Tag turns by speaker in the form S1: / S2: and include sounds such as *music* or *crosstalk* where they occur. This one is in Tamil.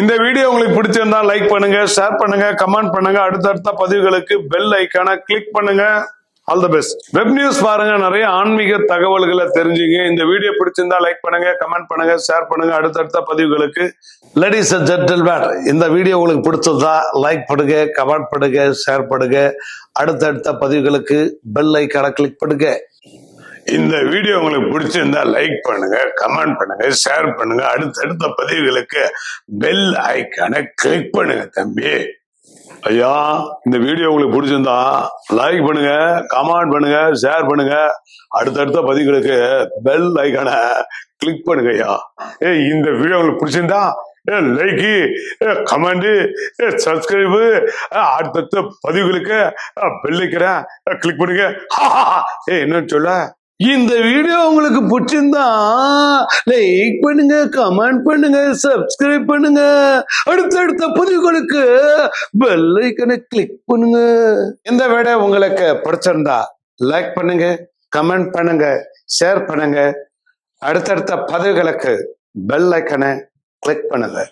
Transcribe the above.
S1: இந்த வீடியோ உங்களுக்கு பிடிச்சிருந்தா லைக் பண்ணுங்க ஷேர் பண்ணுங்க கமெண்ட் பண்ணுங்க. அடுத்தடுத்த பதிவுகளுக்கு பெல் ஐக்கான கிளிக் பண்ணுங்க. All the best web news பாருங்க நிறைய ஆன்மீக தகவல்களை தெரிஞ்சுங்க. இந்த வீடியோ பிடிச்சிருந்தா லைக் பண்ணுங்க கமெண்ட் பண்ணுங்க ஷேர் பண்ணுங்க. அடுத்தடுத்த பதிவுகளுக்கு லேடிஸ் அண்ட் ஜென்டில்மேன் இந்த வீடியோ உங்களுக்கு பிடிச்சதா லைக் பண்ணுங்க கமெண்ட் பண்ணுங்க ஷேர் பண்ணுங்க. அடுத்தடுத்த பதிவுகளுக்கு பெல் ஐக்கான கிளிக் பண்ணுங்க. இந்த வீடியோ உங்களுக்கு பிடிச்சிருந்தா லைக் பண்ணுங்க கமெண்ட் பண்ணுங்க ஷேர் பண்ணுங்க. அடுத்தடுத்த பதிவுகளுக்கு பெல் ஐக்கானை கிளிக் பண்ணுங்க தம்பி. ஐயா இந்த வீடியோ உங்களுக்கு பிடிச்சிருந்தா லைக் பண்ணுங்க கமெண்ட் பண்ணுங்க ஷேர் பண்ணுங்க. அடுத்தடுத்த பதிவுகளுக்கு பெல் ஐக்கானை கிளிக் பண்ணுங்க ஐயா. ஏய் இந்த வீடியோ உங்களுக்கு பிடிச்சிருந்தா லைக்கு கமெண்டு சப்ஸ்கிரைபு அடுத்தடுத்த பதிவுகளுக்கு பெல்லைக்கிறேன் கிளிக் பண்ணுங்க. *laughs* ஏ என்னன்னு சொல்ல? இந்த வீடியோ உங்களுக்கு பிடிச்சிருந்தா லைக் பண்ணுங்க கமெண்ட் பண்ணுங்க சப்ஸ்கிரைப் பண்ணுங்க. அடுத்தடுத்த பதிவுகளுக்கு பெல் ஐக்கனை கிளிக் பண்ணுங்க. இந்த வீடியோ உங்களுக்கு பிடிச்சிருந்தா லைக் பண்ணுங்க கமெண்ட் பண்ணுங்க ஷேர் பண்ணுங்க. அடுத்தடுத்த பதிவுகளுக்கு பெல் ஐக்கனை கிளிக் பண்ணுங்க.